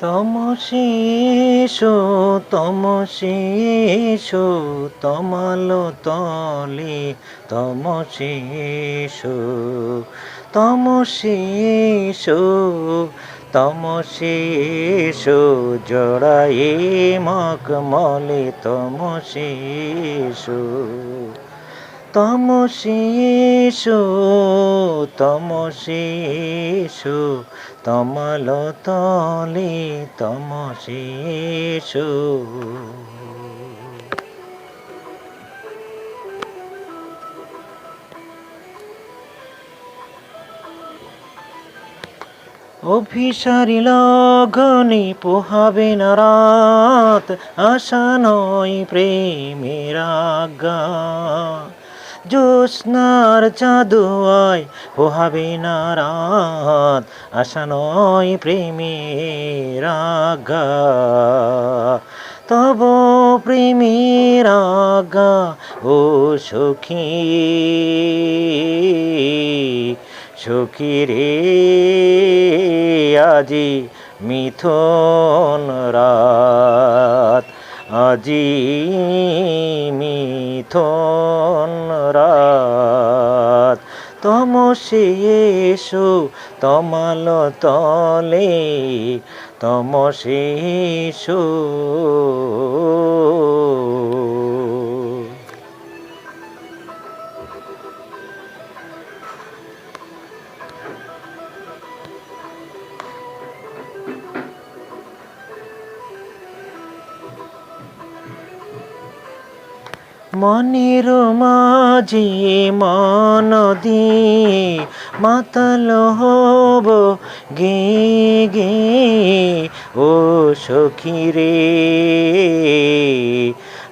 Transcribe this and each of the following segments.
তমশিশু তমশিশু তমালো তলে তমশিশু তমশিশু তমশিশু জড়াই মকমলে তমশিশু তমশিশু তমশিশু তমল তলে তমশিশু অভিসারী লগনে পোহাবে না রাত আশা নয় প্রেমের আজ্ঞা। জ্যোৎস্নার চাঁদোয় পোহাবে না রাত আশা নয় প্রেমের আজ্ঞা তব প্রেমের আজ্ঞা ও সখী সখী রে, আজি মিথন রাত, আজি মিথুন রাত তমশেষু তমাল তলে তমশেষু মনের মাঝে মন দিয়ে মাতাল হব গে গে। ও সখী রে,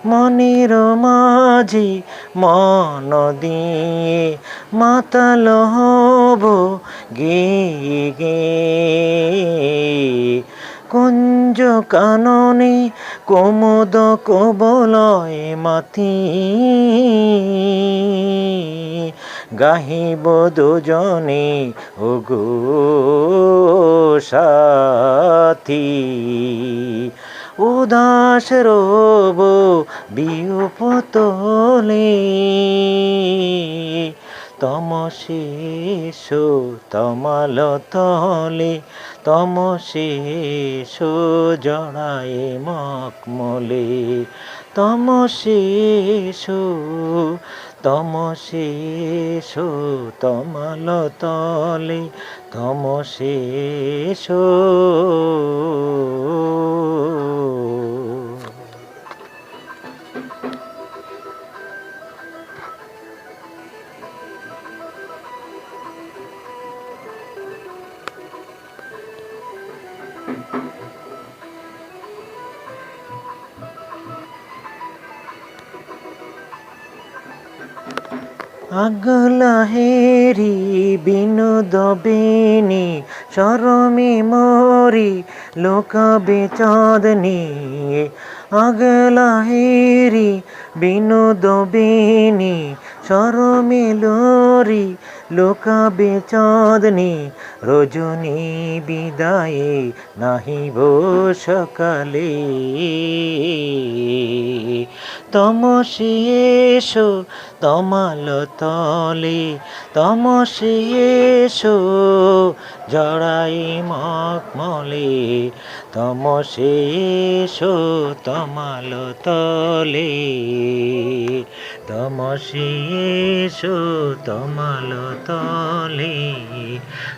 মনের মাঝে মন দিয়ে মাতাল হব গে গে। কুঞ্জ কাননে কোমদ কবলয় মাতি। গাহিব দুজনে ওগো সাথী উদাস রব বিউপতলে তমশেষু তমাল তলে তমশেষু জড়ায় মকমলে। তমশেষু তমশেষু তমাল তলে তমশেষু আগলা হেরি বিনোদ বেনি সরমে মরি লোকাবে চাঁদনি। আগলা হেরি বিনোদ বেনি সরমে লরি লোকাবে চাঁদনি রজনী বিদায়ে নাহিব সকালে। তমশেষু তমাল তলে তমশেষু জড়াই মকমলে। তমশেষু তমাল তলে তমশেষু তমাল তলে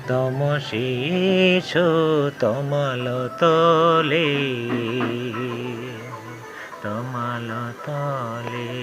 তমশেষু তমাল তলে তমাল তলে